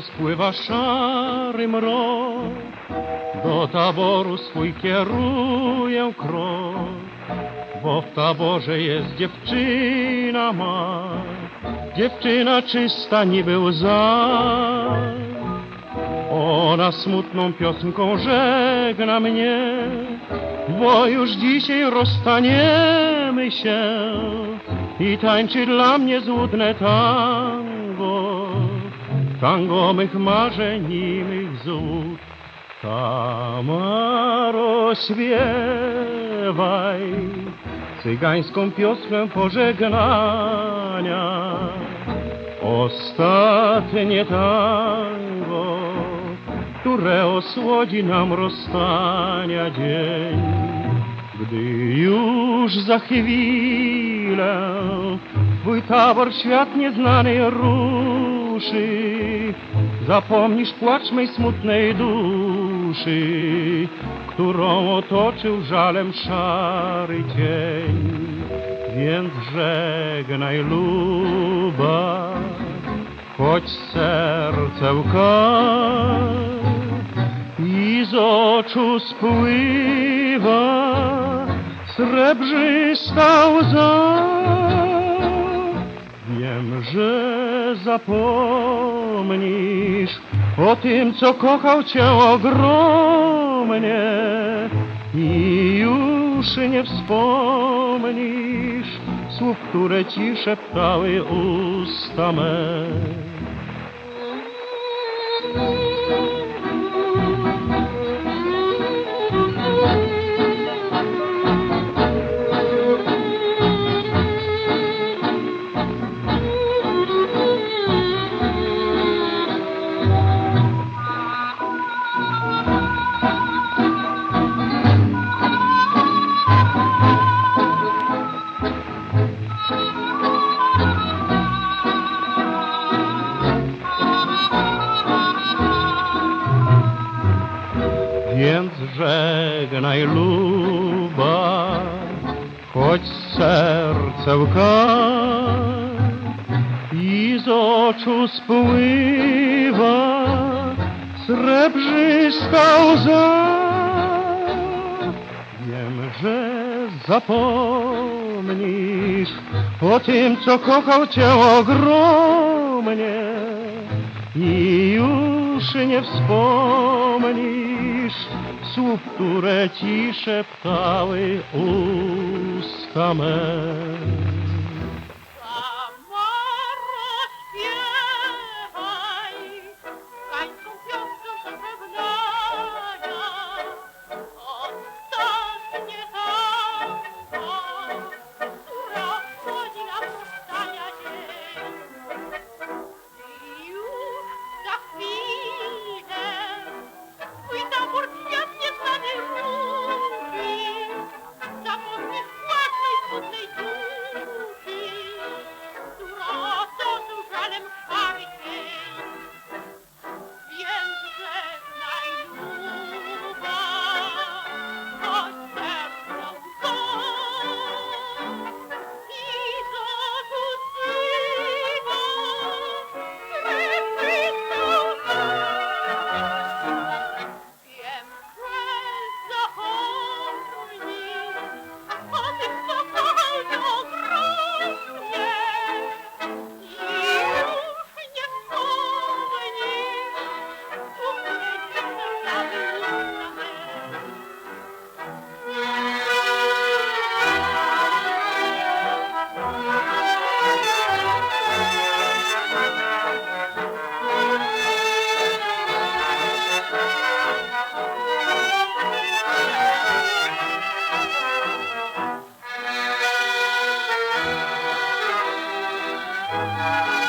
się spływa szary mrok, do taboru swój kieruję krok, bo w taborze jest dziewczyna ma, dziewczyna czysta niby łza. Ona smutną piosenką żegna mnie, bo już dzisiaj rozstaniemy się. I tańczy dla mnie złudne tango, tango mych marzeń i mych złód. Tamaro, śpiewaj cygańską piosenkę pożegnania. Ostatnie tango, które osłodzi nam rozstania dzień. Gdy już za chwilę twój tabor świat nieznany ruszy, zapomnisz płacz mej smutnej duszy, którą otoczył żalem szary cień. Więc żegnaj luba, choć serce łka i z oczu spływa srebrzysta łza. Wiem, że zapomnisz o tym, co kochał cię ogromnie i już nie wspomnisz słów, które ci szeptały usta me. Więc żegnaj luba, choć serce łka i z oczu spływa srebrzysta łza. Wiem, że zapomnisz o tym, co kochał cię ogromnie i już nie wspomnisz słów, które ci szeptały usta me. Bye.